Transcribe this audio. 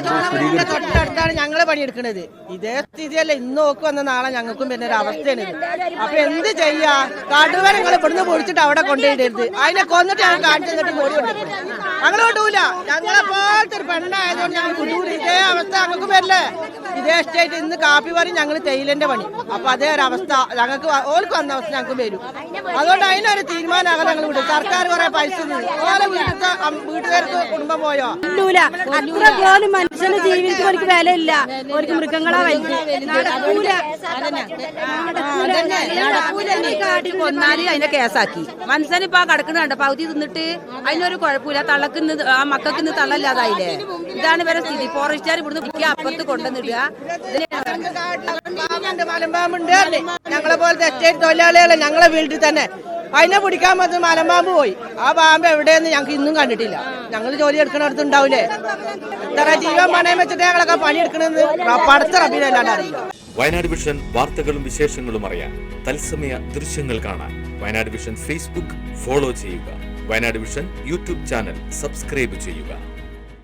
തൊട്ടടുത്താണ് ഞങ്ങൾ പണിയെടുക്കുന്നത് ഇതേ സ്ഥിതിയല്ല ഇന്ന് നോക്ക് വന്ന നാളെ ഞങ്ങൾക്കും പിന്നെ ഒരു അവസ്ഥയാണ്. അപ്പൊ എന്ത് ചെയ്യാ? കടുവ ഞങ്ങൾ ഇവിടുന്ന് പൊടിച്ചിട്ട് അവിടെ കൊണ്ടുപോയിടരുത്. അതിനെ കൊന്നിട്ട് ഞങ്ങൾ കാണിച്ചു തന്നിട്ട് ബോഡി കൊണ്ടുപോയി ഞങ്ങൾ കൊണ്ടുപോല ഞങ്ങളെ പോലത്തെ ഒരു പെണ്ണായതുകൊണ്ട് ഞങ്ങൾ ഇതേ അവസ്ഥ ഞങ്ങൾക്കും വരില്ലേ? ഇതേ സ്റ്റേറ്റ് ഇന്ന് കാപ്പി പറയും ഞങ്ങൾ തേയിലന്റെ പണി. അപ്പൊ അതേ ഒരു അവസ്ഥ ഞങ്ങൾക്ക് ഓർക്ക് വന്ന അവസ്ഥ ഞങ്ങൾക്ക് വരും. അതുകൊണ്ട് അതിനൊരു തീരുമാനമാകാൻ ഞങ്ങൾ വിടും. സർക്കാർ കുറെ പൈസ. ഓരോ വീട്ടിലത്തെ വീട്ടുകാർക്ക് കുടുംബം പോയോ? അത്ര പോലും മനുഷ്യന്റെ ജീവിതത്തിൽ ഒരു വിലയില്ല. ഒരു മൃഗങ്ങളെ കാട്ടി കൊന്നാൽ അതിന്റെ കേസാക്കി. മനുഷ്യനിപ്പോ കിടക്കുന്ന കണ്ട? പകുതി തിന്നിട്ട് അതിനൊരു കുഴപ്പമില്ല. തള്ളക്കുന്ന് ആ മക്കൾക്ക് ഇന്ന് തള്ളല്ലാതായില്ലേ? ഇതാണ് ഇവരെ സ്ഥിതി. ഫോറസ്റ്റുകാർ ഇവിടുന്ന് അപ്പുറത്ത് കൊണ്ടുവന്നിടുക. മലമ്പാമ്പുണ്ട്. ഞങ്ങളെ പോലത്തെ എസ്റ്റേറ്റ് തൊഴിലാളികളെ ഞങ്ങളെ വീട്ടിൽ തന്നെ അതിനെ പിടിക്കാൻ പറ്റുന്ന മലമ്പാമ്പ് പോയി ആ പാമ്പ് എവിടെയെന്ന് ഞങ്ങൾക്ക് ഇന്നും കണ്ടിട്ടില്ല ഞങ്ങൾ ജോലി എടുക്കണടുത്ത് ഉണ്ടാവില്ലേ എത്ര ജീവൻ പണയം വെച്ചിട്ട് ഞങ്ങളൊക്കെ പണിയെടുക്കണെന്ന് പടച്ച റബീനല്ലാണ്ട് അറിയില്ല വയനാട് വിഷൻ വാർത്തകളും വിശേഷങ്ങളും അറിയാൻ തത്സമയ ദൃശ്യങ്ങൾ കാണാൻ വയനാട് വിഷൻ ഫേസ്ബുക്ക് ഫോളോ ചെയ്യുക Wayanad vision YouTube channel subscribe ചെയ്യുക